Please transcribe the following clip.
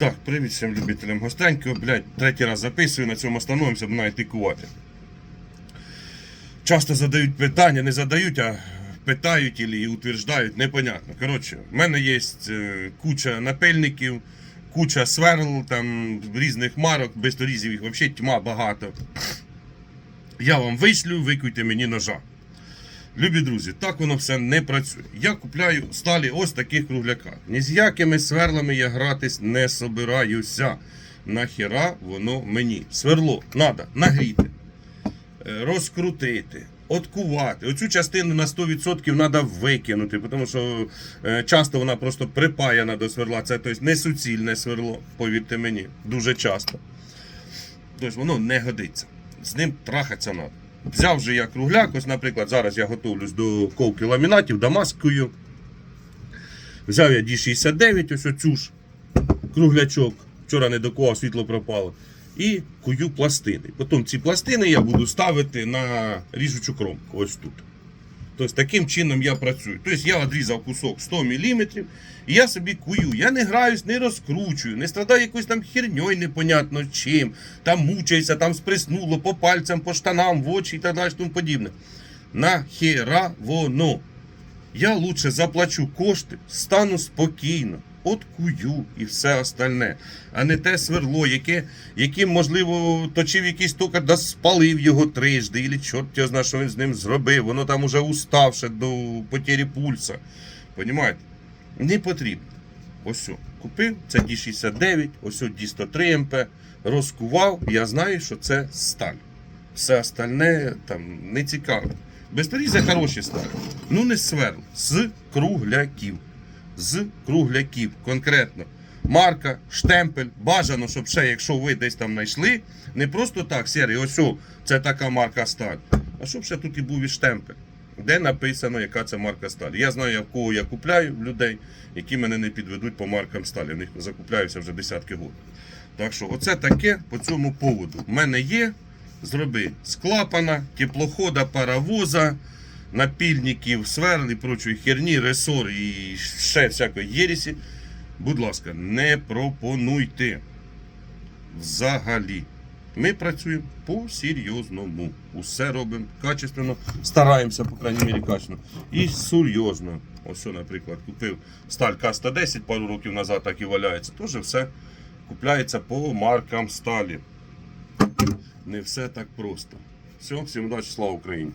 Так, привіт всім любителям гостенького. Блять, третій раз записую, на цьому остановимося, бо навіть тикувати. Часто задають питання, не задають, а питають і утверждають, непонятно. Коротше, в мене є е, куча напильників, куча сверл, там різних марок, бездорізів їх взагалі тьма багато. Я вам вишлю, викуйте мені ножа. Любі друзі, так воно все не працює. Я купляю сталі ось таких кругляках. Ні з якими сверлами я гратись не собираюся. Нахіра воно мені. Сверло треба нагріти, е, розкрутити, откувати. Оцю частину на 100% треба викинути, тому що е, часто вона просто припаяна до сверла. Це тобто, не суцільне сверло, повірте мені, дуже часто. Тобто воно не годиться. З ним трахатися треба. Взяв же я кругляк, ось, наприклад, зараз я готовлюсь до ковки ламінатів, дамаскою. Взяв я D69, ось оцю ж круглячок. Вчора не до кого світло пропало. І кую пластини. Потім ці пластини я буду ставити на ріжучу кромку. Ось тут. Тобто таким чином я працюю. Тобто я відрізав кусок 100 мм і я собі кую. Я не граюсь, не розкручую, не страдаю якоюсь там херньою непонятно чим. Там мучаюся, там сприснуло по пальцям, по штанам, в очі і так далі тому подібне. Нахера воно? Я лучше заплачу кошти, стану спокійно, откую і все остальне, а не те сверло, яке, яким, можливо, точив якийсь токар, да спалив його трижди, і чорт його знає, що він з ним зробив. Воно там уже уставше до потері пульса. Понімаєте? Не потрібно. Ось, купив, це D69, ось о, D103 МП, розкував, я знаю, що це сталь. Все остальне там не цікаво. Безторізя хороші сталі. Ну не сверл, з кругляків. З кругляків, конкретно. Марка, штемпель, бажано, щоб ще, якщо ви десь там знайшли, не просто так, серій, ось о, це така марка сталь. А щоб ще тут і був і штемпель, де написано, яка це марка сталі. Я знаю, в кого я купляю людей, які мене не підведуть по маркам сталі. В них закупляюся вже десятки років. Так що, оце таке по цьому поводу. У мене є. Зроби з клапана, теплохода, паровоза, напільників, сверл і прочої херні, ресор і ще всякої єрісі. Будь ласка, не пропонуйте. Взагалі. Ми працюємо по-серйозному. Усе робимо качественно, стараємося, по крайній мірі, качественно. І серйозно. Ось, наприклад, купив сталь К-110 пару років назад, так і валяється. Теж все купляється по маркам сталі. Не все так просто. Все, всім удачі, слава Україні!